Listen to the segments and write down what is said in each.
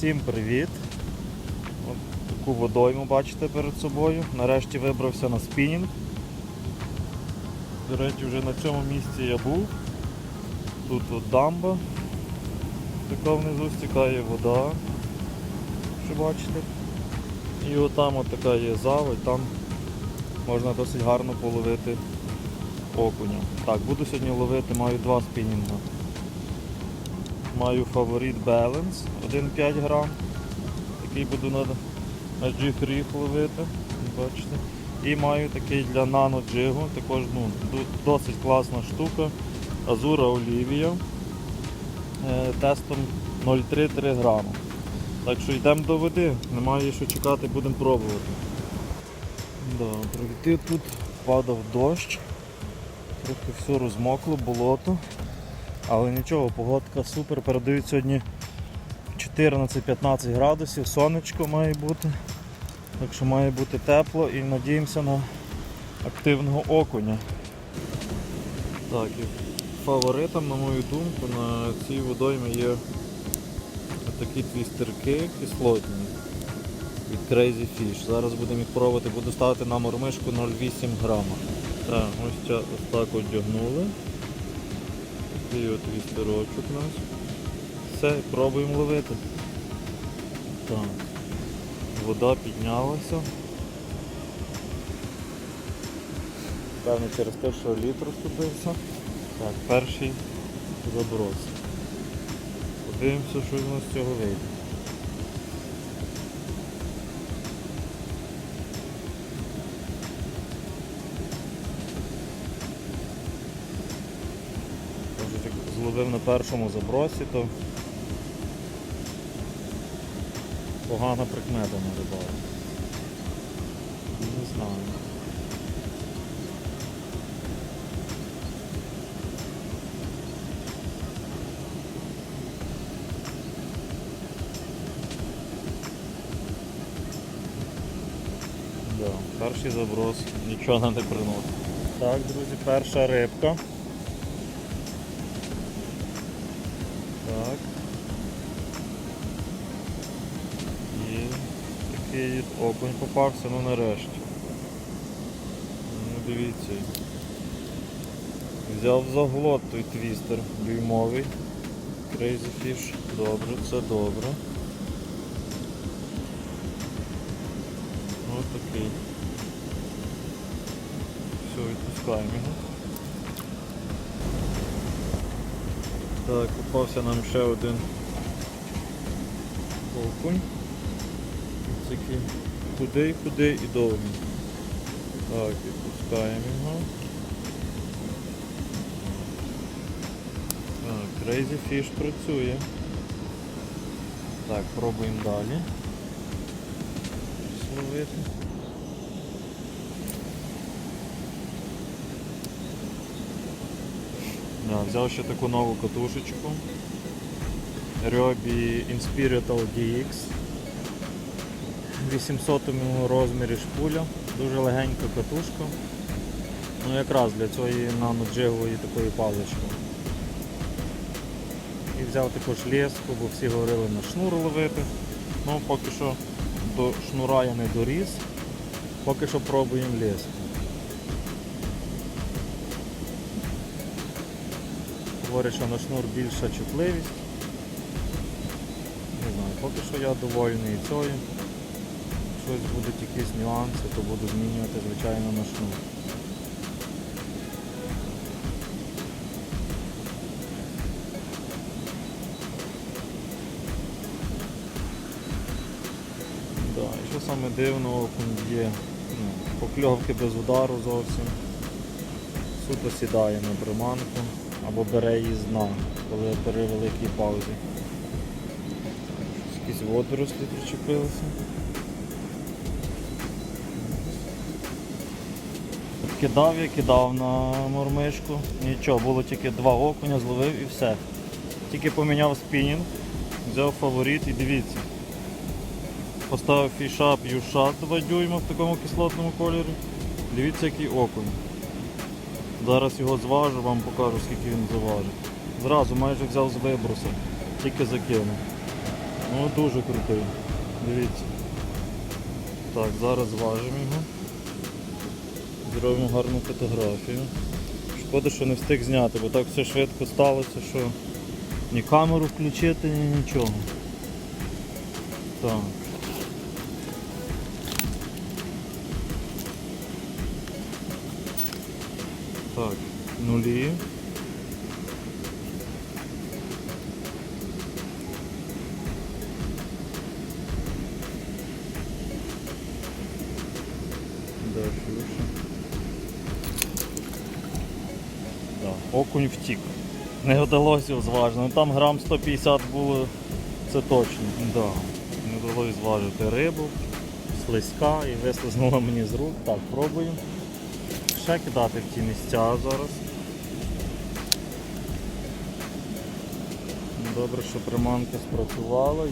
Всім привіт. От таку водойму бачите перед собою. Нарешті вибрався на спінінг. До речі, вже на цьому місці я був. Тут от дамба. Така внизу стікає вода. Що бачите? І отам от така є заводь, там можна досить гарно половити окуня. Так, буду сьогодні ловити, маю два спінінга. Маю фаворит Balance 1,5 грам. Такий буду на, на G3 ловити. Бачите. І маю такий для нано джигу, також ну, досить класна штука. Азура Олівія е, тестом 0,3-3 грама. Так що йдемо до води, немає що чекати, будемо пробувати. Пройти тут падав дощ, трохи все розмокло, болото. Але нічого, погодка супер. Передають сьогодні 14-15 градусів, сонечко має бути. Так що має бути тепло і надіємося на активного окуня. Так, і фаворитом, на мою думку, на цій водоймі є такі твістерки кислотні від Crazy Fish. Зараз будемо їх пробувати, буду ставити на мормишку 0,8 грама. Так, ось так одягнули. Такий от вістерочок у нас. Все, пробуємо ловити. Так. Вода піднялася. Певно через те, що літр розтопився. Так, перший заброс. Подивимося, що в нас цього вийде. Зловив на першому забросі, то погана прикмета на рибалку. Не знаю. Перший заброс нічого не приносить. Так, друзі, перша рибка. Так. І такий окунь попався, ну нарешті. Ну дивіться. Взяв за глот той твістер дюймовий. Crazy Fish. Добре, це добре. Ось такий. Все, відпускаємо його. Так, попався нам ще один окунь. Тільки куди, куди і довгий. Так, відпускаємо його. Так, Crazy Fish працює. Так, пробуємо далі. Словити. Да, взяв ще таку нову катушечку. Ryobi Inspirital DX. В 800 розмірі шпуля. Дуже легенька катушка. Ну якраз для цієї наноджигової такої палички. І взяв також леску, бо всі говорили на шнур ловити. Ну поки що до шнура я не доріс. Поки що пробуємо леску. Говорить, що на шнур більша чутливість. Не знаю, поки що я довольний цією. Щось будуть якісь нюанси, то буду змінювати, звичайно, на шнур. Що саме дивно, окунь є ну, покльовки без удару зовсім. Суто сідає на приманку або бере її з дна, коли при великій паузі. Якісь водорослі причепилися. Кидав я, кидав на мормишку. Нічого, було тільки два окуня, зловив і все. Тільки поміняв спінінг, взяв фаворит і дивіться. Поставив фішап юшат 2 дюйма в такому кислотному кольорі. Дивіться який окунь. Зараз його зважу, вам покажу скільки він заважить. Зразу майже взяв з вибросу, тільки закинув. Ну дуже крутий. Дивіться. Так, зараз зважимо його. Зробимо гарну фотографію. Шкода, що не встиг зняти, бо так все швидко сталося, що ні камеру включити, ні нічого. Так. Так, нулі. Дальше выше. Да, окунь втік. Не вдалося зважити. Ну там грам 150 було, це точно. Да. Не вдалося зважити рибу, слизька і вислизнула мені з рук. Так, пробуємо. Ще кидати в ті місця зараз. Добре, що приманка спрацювала.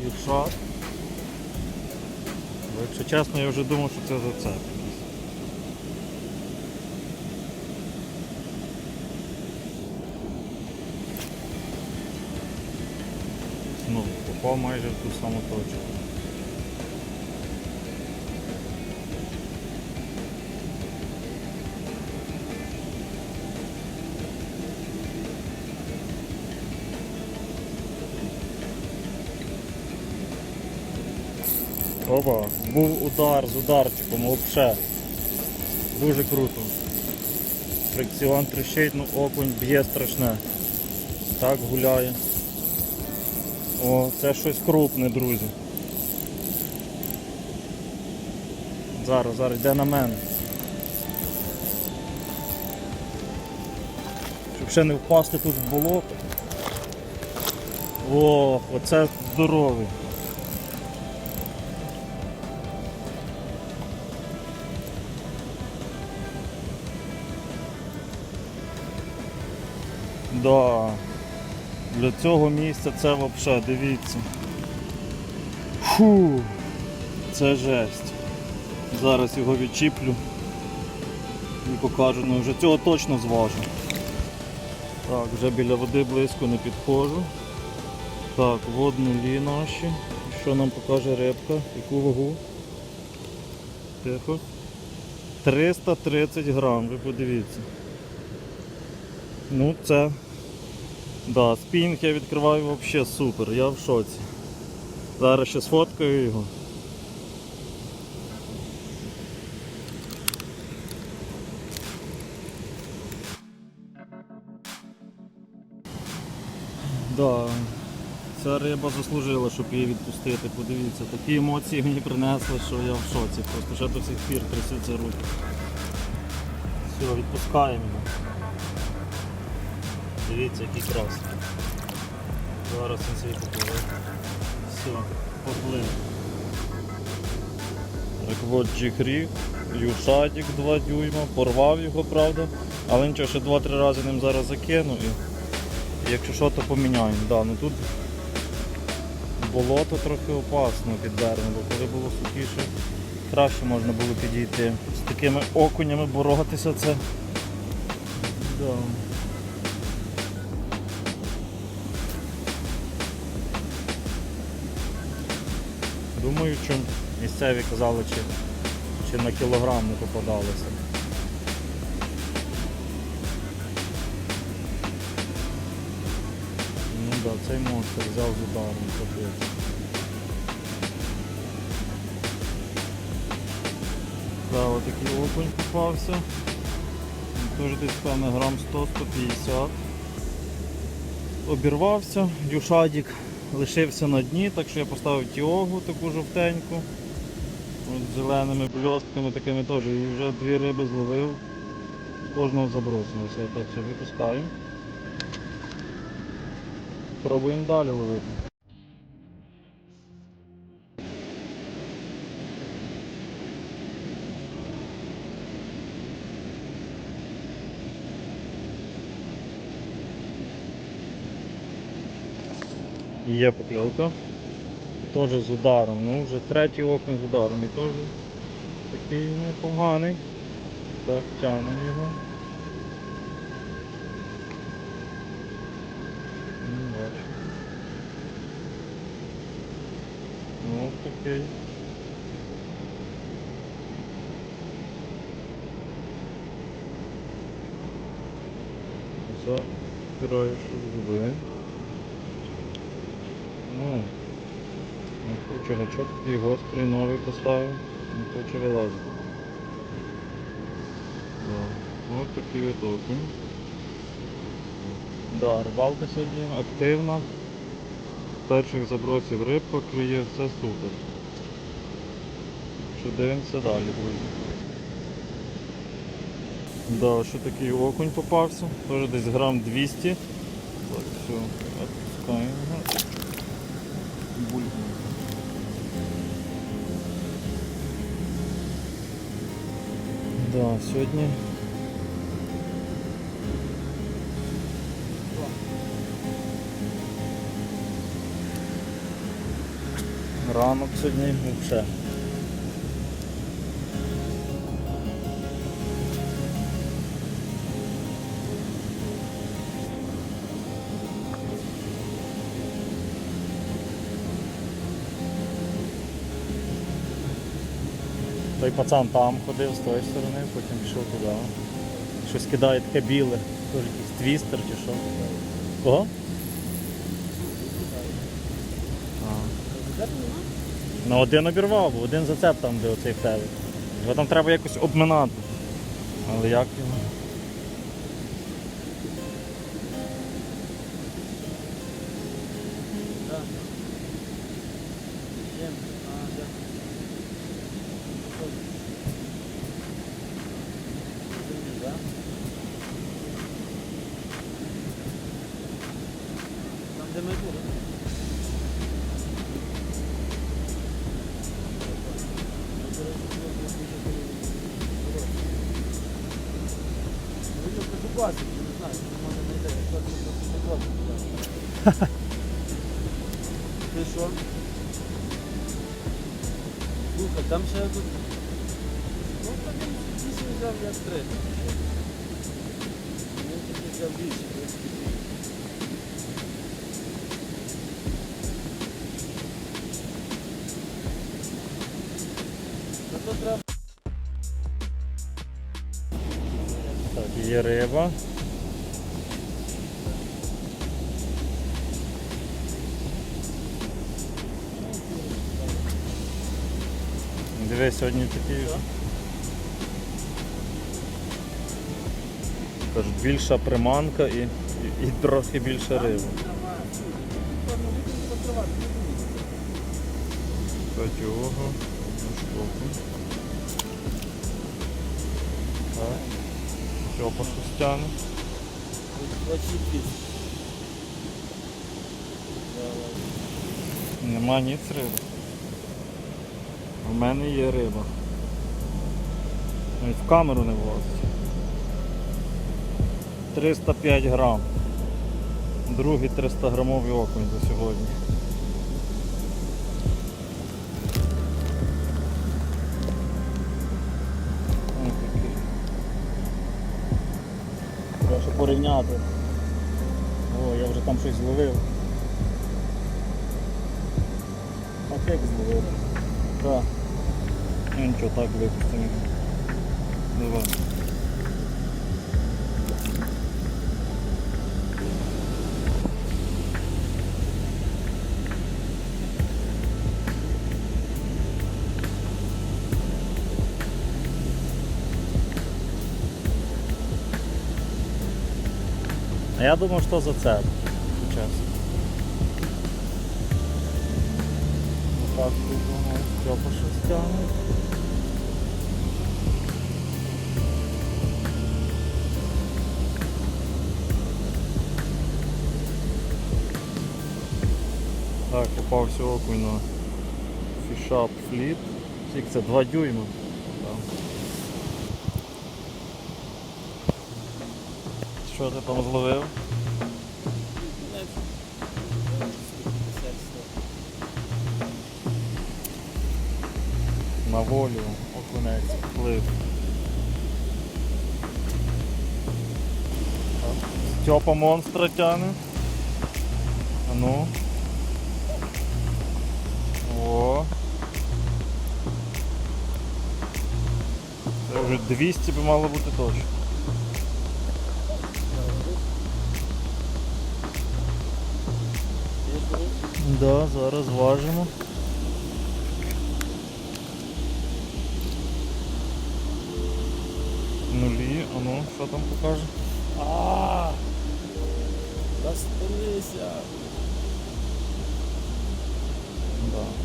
Бо якщо чесно, я вже думав, що це зацеп. Ну, попав майже в ту саму точку. Опа, був удар з ударчиком, взагалі. Дуже круто. Фрикціон трещить, ну окунь б'є страшне. Так гуляє. О, це щось крупне, друзі. Зараз, зараз йде на мене. Щоб ще не впасти тут в болото. О, оце здоровий. Да. Для цього місця це взагалі, дивіться. Фу, це жесть. Зараз його відчіплю і покажу. Ну вже цього точно зважу. Так, вже біля води близько не підходжу. Так, воднулі наші. Що нам покаже рибка? Яку вагу? Тихо. 330 грам, ви подивіться. Ну це Да, спінг я відкриваю взагалі супер, я в шоці. Зараз ще сфоткаю його. Да, ця риба заслужила, щоб її відпустити. Подивіться, такі емоції мені принесли, що я в шоці. Просто ще до сих пір трясуться руки. Все, відпускаємо. Дивіться, який красний. Зараз він свій попливе. Все, поплив. Так от джигріг, юшатик 2 дюйма, порвав його, правда. Але нічого, ще 2-3 рази ним зараз закину і якщо що, то поміняємо. Да, ну тут болото трохи опасно під берегом, бо коли було сухіше, краще можна було підійти. З такими окунями боротися це. Да. Думаю, що місцеві казали, чи, чи на кілограм не попадалося. Ну так, да, цей монстр взяв з ударом, капець. Да, отакий окунь попався. Теж десь певно грам 100-150. Обірвався, дюшадік лишився на дні, так що я поставив тіогу таку жовтеньку. З зеленими бльостками такими теж. І вже дві риби зловив. Кожного забросилося. Так все випускаю. Пробуємо далі ловити. Є покльовка. Теж з ударом. Ну вже третій окунь з ударом і теж такий непоганий. Так, тягнемо його. Ну, бачу. Ну, такий. Забираю, що зуби. Ну, не хочу гачок такий гострий, новий поставив, не хоче вилазити. Ось такий окунь. Да, рибалка сьогодні активна. Перших забросів рибка клює, все супер. Що дивимося далі, друзі. Да, що такий окунь попався, теж десь грам 200. Так, все, Да, сьогодні ранок сьогодні взагалі. Той пацан там ходив з тої сторони, потім пішов туди. Щось кидає таке біле, теж якийсь твістер чи що. Кого? Ну один обірвав, один зацеп там, де оцей тебе. Його там треба якось обминати. Але як його? 20, не знаю, може не йде, я просто там ще тут... Ну, там він більше взяв як 3. Він тільки взяв. Дивись, сьогодні такий. ж. Кажуть, більша приманка і, і, і трохи більше риби. Кстати, ого, одну штуку. Так. Що по шустяну? Нема ніц риби. У мене є риба. Навіть в камеру не влазить. 305 грам. Другий 300 грамовий окунь за сьогодні. Треба ще порівняти. О, я вже там щось зловив. А як зловив? Так. Ну нічого, так випустимо. Давай. А я думав, що за це. Чесно. Так, думаю, Степа щось тягне. Так, попався окунь на фішап фліт. Скільки це 2 дюйма. Що ти там зловив? На волю окунець плив. Степа монстра тяне. А ну. О. Це вже 200 би мало бути точно. Да, зараз важимо. Нулі, а ну, що там покаже? А, Розпинися!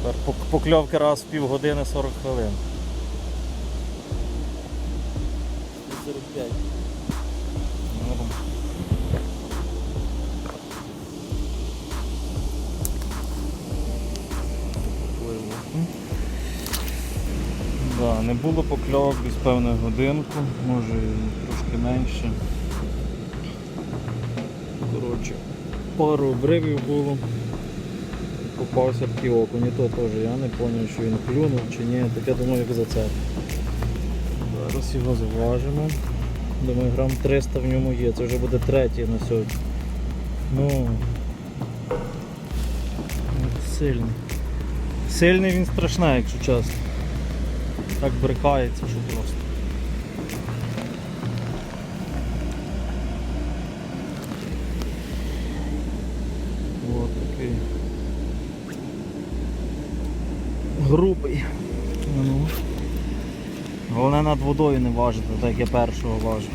Тепер Покльовки раз в півгодини 40 хвилин. 45. Ну, Да, не було покльовок десь певну годинку, може і трошки менше. Коротше, пару обривів було. Попався такий окунь, і то теж я не зрозумів, що він клюнув чи ні, так я думаю, як зацеп. Зараз його зважимо. Думаю, грам 300 в ньому є, це вже буде третій на сьогодні. Ну сильний. Сильний він страшний, якщо чесно. Так брикається, що просто. Грубий. Ну. Головне над водою не важити, так як я першого важу.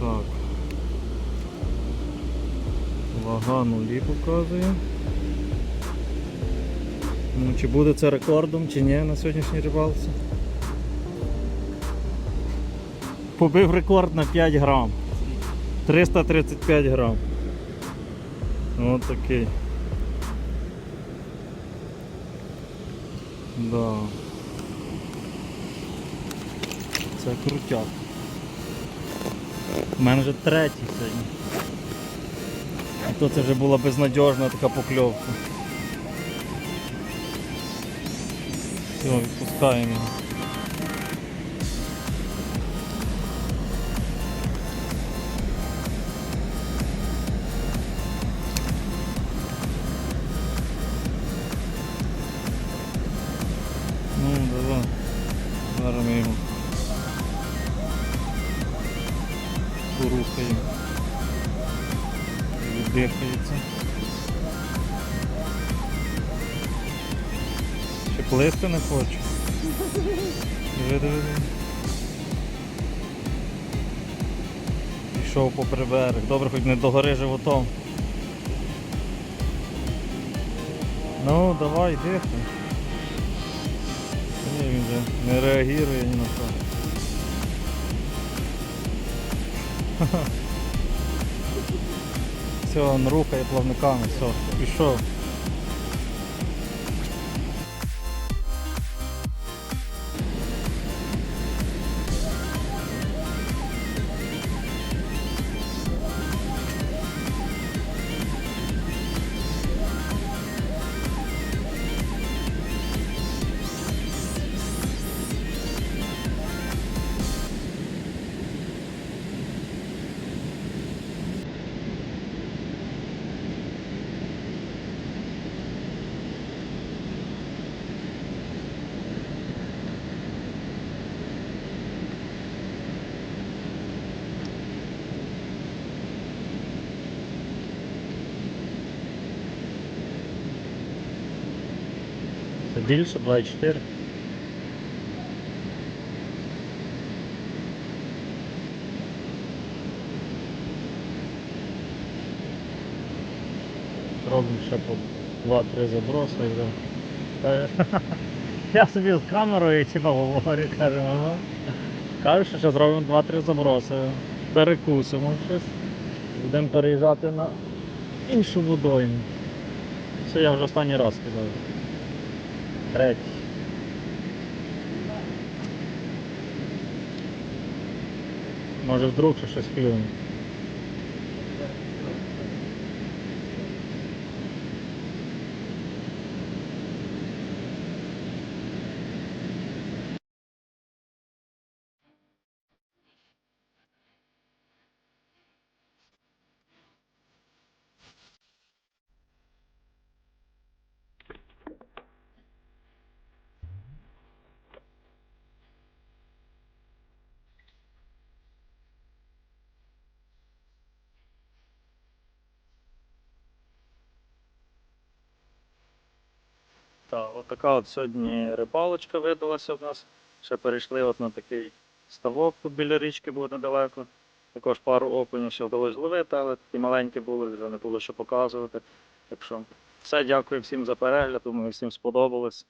Так. Вага нулі показує. Ну, чи буде це рекордом, чи ні на сьогоднішній рибалці? Побив рекорд на 5 грам. 335 грам. Ось такий. Да. Це крутяк. У мене вже третій сьогодні. А то це вже була безнадіжна така покльовка. Все, відпускаємо його. Диви. Пішов попри берег. Добре, хоч не догори животом. Ну, давай, дихай. Ні, він же не реагує ні на що. Все, він рухає плавниками, все, пішов. Більше 24. Робимо ще по 2-3 заброси і Я собі з камерою типа говорю, каже, ага. Кажу, що зробимо 2-3 заброси. Перекусимо щось. Будемо переїжджати на іншу водойму. Це я вже останній раз сказав. Третій. Може вдруг щось клюне. Так, Отака от сьогодні рибалочка видалася в нас. Ще перейшли от на такий ставок тут біля річки було недалеко. Також пару окунів ще вдалося зловити, але такі маленькі були, вже не було що показувати. Так що все, дякую всім за перегляд, думаю, всім сподобалось.